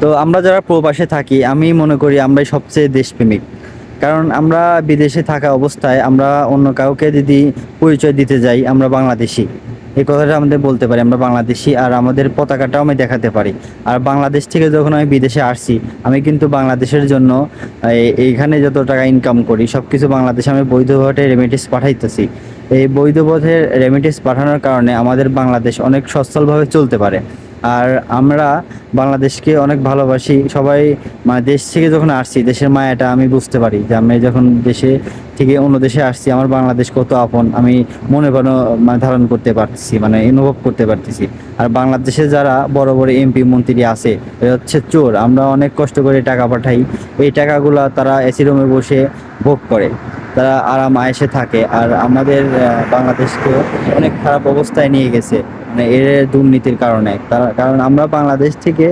তো আমরা যারা প্রবাসে থাকি, আমি মনে করি আমরাই সবচেয়ে দেশপ্রেমিক। কারণ আমরা বিদেশে থাকা অবস্থায় আমরা অন্য কাউকে যদি পরিচয় দিতে যাই, আমরা বাংলাদেশি। এই কথাটা আমাদের বলতে পারি, আমরা বাংলাদেশি আর আমাদের পতাকাটাও আমি দেখাতে পারি। আর বাংলাদেশ থেকে যখন আমি বিদেশে আসছি, আমি কিন্তু বাংলাদেশের জন্য, এই- এইখানে যত টাকা ইনকাম করি সব কিছু বাংলাদেশে আমি বৈধভাবে রেমিটেন্স পাঠাইতেছি। এই বৈধ পথের রেমিটেন্স পাঠানোর কারণে আমাদের বাংলাদেশ অনেক সচ্ছলভাবে চলতে পারে। আর আমরা বাংলাদেশকে অনেক ভালোবাসি। সবাই মানে দেশ থেকে যখন আসছি, দেশের মায়াটা আমি বুঝতে পারি যে আমি যখন দেশে থেকে অন্য দেশে আসছি, আমার বাংলাদেশ কত আপন, আমি মনে প্রাণে মানে ধারণ করতে পারতেছি মানে অনুভব করতে পারতেছি। আর বাংলাদেশে যারা বড় বড় এমপি মন্ত্রী আছে, এরা হচ্ছে চোর। আমরা অনেক কষ্ট করে টাকা পাঠাই, এই টাকাগুলা তারা এসি রুমে বসে ভোগ করে। তারা আরাম আয়েসে থাকে আর আমাদের বাংলাদেশকে অনেক খারাপ অবস্থায় নিয়ে গেছে মানে এর দুর্নীতির কারণে। তারা, কারণ আমরা বাংলাদেশ থেকে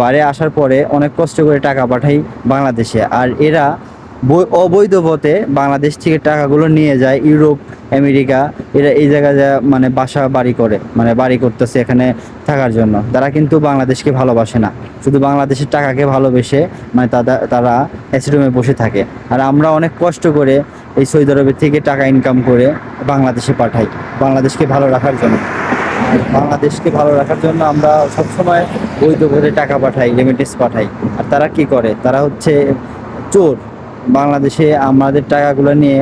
বাইরে আসার পরে অনেক কষ্ট করে টাকা পাঠাই বাংলাদেশে। আর এরা অবৈধ পথে বাংলাদেশ থেকে টাকাগুলো নিয়ে যায় ইউরোপ, আমেরিকা। এরা এই জায়গায় যা মানে বাসা বাড়ি করে মানে বাড়ি করতেছে এখানে থাকার জন্য। তারা কিন্তু বাংলাদেশকে ভালোবাসে না। শুধু বাংলাদেশের টাকাকে ভালোবেসে মানে তারা তারা অ্যাসিডমে বসে থাকে। আর আমরা অনেক কষ্ট করে এই সৌদি আরবের থেকে টাকা ইনকাম করে বাংলাদেশে পাঠাই, বাংলাদেশকে ভালো রাখার জন্য। বাংলাদেশকে ভালো রাখার জন্য আমরা সবসময় বৈধ করে টাকা পাঠাই রেমিটেন্স পাঠাই। আর তারা কি করে? তারা হচ্ছে চোর। বাংলাদেশে আমাদের টাকাগুলো নিয়ে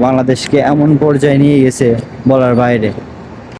বাংলাদেশকে এমন পর্যায়ে নিয়ে গেছে বলার বাইরে।